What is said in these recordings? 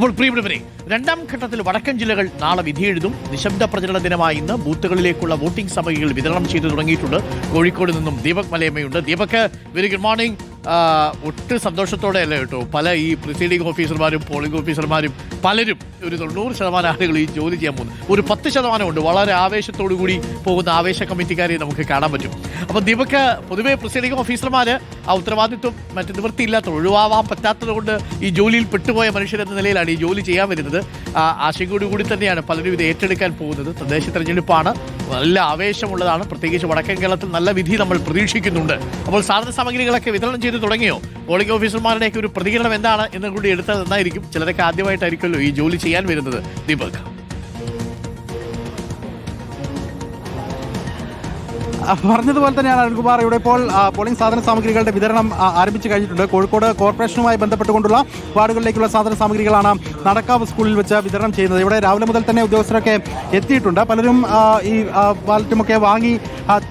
അപ്പോൾ പ്രിയപ്പെട്ടവരെ രണ്ടാം ഘട്ടത്തിൽ വടക്കൻ ജില്ലകൾ നാളെ വിധിയെഴുതും. നിശബ്ദ പ്രചരണ ദിനമായി ഇന്ന് ബൂത്തുകളിലേക്കുള്ള വോട്ടിംഗ് സമയങ്ങൾ വിതരണം ചെയ്തു തുടങ്ങിയിട്ടുണ്ട്. കോഴിക്കോട് നിന്നും ദീപക് മലയമ്മയുണ്ട്. ദീപക് വെരി ഗുഡ് മോർണിംഗ് ഒട്ടും സന്തോഷത്തോടെ അല്ല കേട്ടോ? പല ഈ പ്രിസൈഡിംഗ് ഓഫീസർമാരും പോളിംഗ് ഓഫീസർമാരും പലരും ഒരു തൊണ്ണൂറ് ശതമാനം ആളുകൾ ഈ ജോലി ചെയ്യാൻ പോകുന്നു. ഒരു പത്ത് ശതമാനമുണ്ട് വളരെ ആവേശത്തോടു കൂടി പോകുന്ന ആവേശ കമ്മിറ്റിക്കാരെ നമുക്ക് കാണാൻ പറ്റും. അപ്പോൾ ദീപക് പൊതുവേ പ്രിസൈഡിംഗ് ഓഫീസർമാർ ആ ഉത്തരവാദിത്വം മറ്റു നിവൃത്തിയില്ലാത്ത ഒഴിവാവാൻ പറ്റാത്തത് കൊണ്ട് ഈ ജോലിയിൽ പെട്ടുപോയ മനുഷ്യരെന്ന നിലയിലാണ് ഈ ജോലി ചെയ്യാൻ വരുന്നത്. ആശങ്കയോടു കൂടി തന്നെയാണ് പലരും ഇത് ഏറ്റെടുക്കാൻ പോകുന്നത്. തദ്ദേശ തെരഞ്ഞെടുപ്പാണ്. നല്ല ആവേശമുള്ളതാണ്. പ്രത്യേകിച്ച് വടക്കൻ കേരളത്തിൽ നല്ല വിധി നമ്മൾ പ്രതീക്ഷിക്കുന്നുണ്ട്. അപ്പോൾ സാധന സാമഗ്രികളൊക്കെ വിതരണം ചെയ്ത് തുടങ്ങിയോ? പോളിംഗ് ഓഫീസർമാരുടെയൊക്കെ ഒരു പ്രതികരണം എന്താണ് എന്നും കൂടി എടുത്താൽ നന്നായിരിക്കും. ചിലരൊക്കെ ഈ ജോലി ചെയ്യാൻ വരുന്നത്. ദീപക്. പറഞ്ഞതുപോലെ തന്നെയാണ് അരുൺകുമാർ. ഇവിടെ ഇപ്പോൾ പോളിംഗ് സാധന സാമഗ്രികളുടെ വിതരണം ആരംഭിച്ചു കഴിഞ്ഞിട്ടുണ്ട്. കോഴിക്കോട് കോർപ്പറേഷനുമായി ബന്ധപ്പെട്ടുകൊണ്ടുള്ള വാർഡുകളിലേക്കുള്ള സാധന സാമഗ്രികളാണ് നടക്കാവ് സ്കൂളിൽ വെച്ച് വിതരണം ചെയ്യുന്നത്. ഇവിടെ രാവിലെ മുതൽ തന്നെ ഉദ്യോഗസ്ഥരൊക്കെ എത്തിയിട്ടുണ്ട്. പലരും ഈ ബാലറ്റുമൊക്കെ വാങ്ങി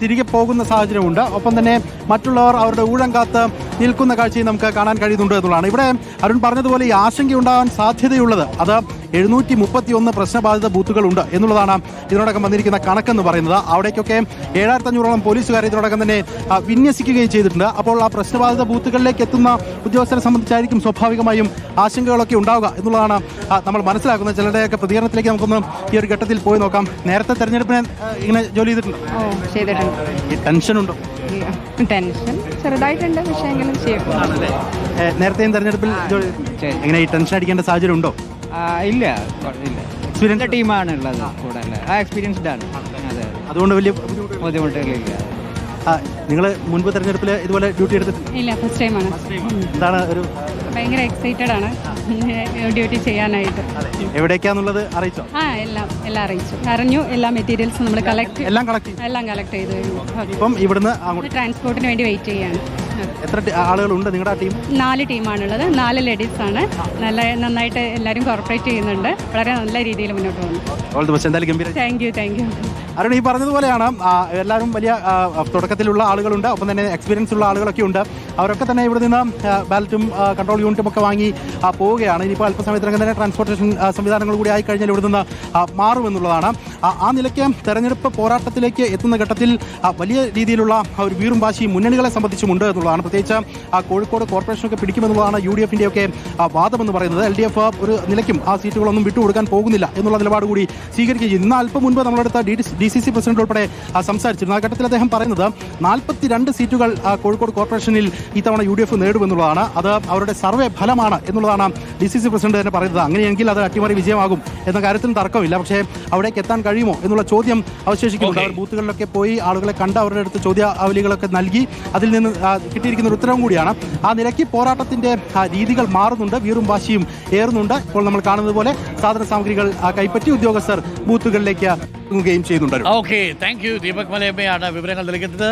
തിരികെ പോകുന്ന സാഹചര്യമുണ്ട്. ഒപ്പം തന്നെ മറ്റുള്ളവർ അവരുടെ ഊഴം കാത്ത് നിൽക്കുന്ന കാഴ്ചയും നമുക്ക് കാണാൻ കഴിയുന്നുണ്ട് എന്നുള്ളതാണ്. ഇവിടെ അരുൺ പറഞ്ഞതുപോലെ ഈ ആശങ്കയുണ്ടാകാൻ സാധ്യതയുള്ളത് അത് എഴുന്നൂറ്റി മുപ്പത്തി ഒന്ന് പ്രശ്നബാധിത ബൂത്തുകളുണ്ട് എന്നുള്ളതാണ് ഇതിനോടകം വന്നിരിക്കുന്ന കണക്കെന്ന് പറയുന്നത്. അവിടേക്കൊക്കെ ഏഴായിരത്തി അഞ്ഞൂറോളം പോലീസുകാർ ഇതിനോടകം തന്നെ വിന്യസിക്കുകയും ചെയ്തിട്ടുണ്ട്. അപ്പോൾ ആ പ്രശ്നബാധിത ബൂത്തുകളിലേക്ക് എത്തുന്ന ഉദ്യോഗസ്ഥരെ സംബന്ധിച്ചായിരിക്കും സ്വാഭാവികമായും ആശങ്കകളൊക്കെ ഉണ്ടാവുക എന്നുള്ളതാണ് നമ്മൾ മനസ്സിലാക്കുന്നത്. ചിലരുടെയൊക്കെ പ്രതികരണത്തിലേക്ക് നമുക്കൊന്ന് ഈ ഒരു ഘട്ടത്തിൽ പോയി നോക്കാം. നേരത്തെ തെരഞ്ഞെടുപ്പിനെ ഇങ്ങനെ ജോലി ചെയ്തിട്ടുണ്ട്? ഈ ടെൻഷനുണ്ടോ? ടെൻഷൻ ചെറുതായിട്ടുണ്ട് പക്ഷേ എങ്കിലും ചെയ്യും നേരത്തെയും തെരഞ്ഞെടുപ്പിൽ? എങ്ങനെ ഈ ടെൻഷൻ അടിക്കേണ്ട സാഹചര്യം ഉണ്ടോ? ഇല്ല ഇല്ല എക്സ്പീരിയൻസ് ടീമാണ് ഉള്ളത് കൂടെ അല്ലേ? ആ എക്സ്പീരിയൻസ്ഡ് ആണ്. അതെ അതുകൊണ്ട് വലിയ ബുദ്ധിമുട്ട് ബുദ്ധിമുട്ടുകളില്ല നിങ്ങൾ മുൻപ് തെരഞ്ഞെടുപ്പിൽ ഇതുപോലെ ഡ്യൂട്ടി എടുത്തിട്ടുണ്ട് ഇല്ല ഫസ്റ്റ് ടൈം ആണ്. എന്താണ് ഒരു ഭയങ്കര എക്സൈറ്റഡ് ആണ്. ഡ്യൂട്ടി ചെയ്യാനായിട്ട്. എവിടേക്കാന്നുള്ളത് അറിയിച്ചോ? ആ എല്ലാം എല്ലാം അറിയിച്ചു. അറിഞ്ഞു എല്ലാ മെറ്റീരിയൽസും നമ്മൾ കളക്ട് എല്ലാം കളക്ട് എല്ലാം കളക്ട് ചെയ്തു. ഇപ്പം ഇവിടുന്ന് അങ്ങോട്ട് ട്രാൻസ്പോർട്ടിന് വേണ്ടി വെയിറ്റ് ചെയ്യാണ്. എത്ര ആളുകളുണ്ട് നിങ്ങളുടെ ടീം? നാല് ടീമാണുള്ളത്. നാല് ലേഡീസ് ആണ്. നല്ല നന്നായിട്ട് എല്ലാവരും കോർപ്പറേറ്റ് ചെയ്യുന്നുണ്ട്. വളരെ നല്ല രീതിയിൽ മുന്നോട്ട് പോകുന്നു. ഓൾ ദി ബെസ്റ്റ് എന്തായാലും ഗംഭീര thank you thank you Arun ഈ പറഞ്ഞതുപോലെയാണ് എല്ലാവരും വലിയ തുടക്കത്തിലുള്ള ആളുകളുണ്ട്. ഒപ്പം തന്നെ എക്സ്പീരിയൻസ് ഉള്ള ആളുകളൊക്കെ ഉണ്ട്. അവരൊക്കെ തന്നെ ഇവിടെ നിന്ന് ബാലറ്റും കൺട്രോൾ യൂണിറ്റും ഒക്കെ വാങ്ങി പോവുകയാണ്. ഇനിയിപ്പോൾ അല്പസമയത്തിനകം തന്നെ ട്രാൻസ്പോർട്ടേഷൻ സംവിധാനങ്ങൾ കൂടി ആയി കഴിഞ്ഞാൽ ഇവിടെ നിന്ന് മാറുമെന്നുള്ളതാണ്. ആ, നിലയ്ക്ക് തെരഞ്ഞെടുപ്പ് പോരാട്ടത്തിലേക്ക് എത്തുന്ന ഘട്ടത്തിൽ വലിയ രീതിയിലുള്ള ഒരു വീറും വാശിയും മുന്നണികളെ സംബന്ധിച്ചുമുണ്ട് എന്നുള്ളതാണ്. പ്രത്യേകിച്ച് ആ, കോഴിക്കോട് കോർപ്പറേഷനൊക്കെ പിടിക്കുമെന്നുള്ളതാണ് യു ഡി എഫിന്റെ ഒക്കെ വാദമെന്ന് പറയുന്നത്. എൽ ഡി എഫ് ഒരു നിലയ്ക്കും ആ സീറ്റുകളൊന്നും വിട്ടുകൊടുക്കാൻ പോകുന്നില്ല എന്നുള്ള നിലപാട് കൂടി സ്വീകരിക്കുകയും ഇന്ന് അല്പം മുൻപ് നമ്മളെടുത്ത D D C C president ഉൾപ്പെടെ സംസാരിച്ചിരുന്നു. ആ ഘട്ടത്തിൽ അദ്ദേഹം പറയുന്നത് നാൽപ്പത്തിരണ്ട് സീറ്റുകൾ ആ, കോഴിക്കോട് കോർപ്പറേഷനിൽ ഇത്തവണ യു ഡി എഫ് നേടുമെന്നുള്ളതാണ്. അത് അവരുടെ സർവേ ഫലമാണ് എന്നുള്ളതാണ് ഡി സി സി പ്രസിഡന്റ് തന്നെ പറയുന്നത്. അങ്ങനെയെങ്കിൽ അത് അട്ടിമറി വിജയമാകും എന്ന കാര്യത്തിൽ തർക്കമില്ല. പക്ഷേ അവിടേക്ക് എത്താൻ കഴിയുമോ എന്നുള്ള ചോദ്യം അവശേഷിക്കുന്നുണ്ട്. അവർ ബൂത്തുകളിലൊക്കെ പോയി ആളുകളെ കണ്ട് അവരുടെ അടുത്ത് ചോദ്യാവലികളൊക്കെ നൽകി അതിൽ നിന്ന് കിട്ടിയിരിക്കുന്ന ഒരു ഉത്തരവും കൂടിയാണ്. ആ നിലയ്ക്ക് പോരാട്ടത്തിന്റെ രീതികൾ മാറുന്നുണ്ട്. വീറും വാശിയും ഏറുന്നുണ്ട്. ഇപ്പോൾ നമ്മൾ കാണുന്നത് പോലെ സാധന സാമഗ്രികൾ കൈപ്പറ്റി ഉദ്യോഗസ്ഥർ ബൂത്തുകളിലേക്ക് ചെയ്യുന്നുണ്ട്. ഓക്കെ താങ്ക് യു ദീപക് മലയമ്മയാണ് വിവരങ്ങൾ നൽകുന്നത്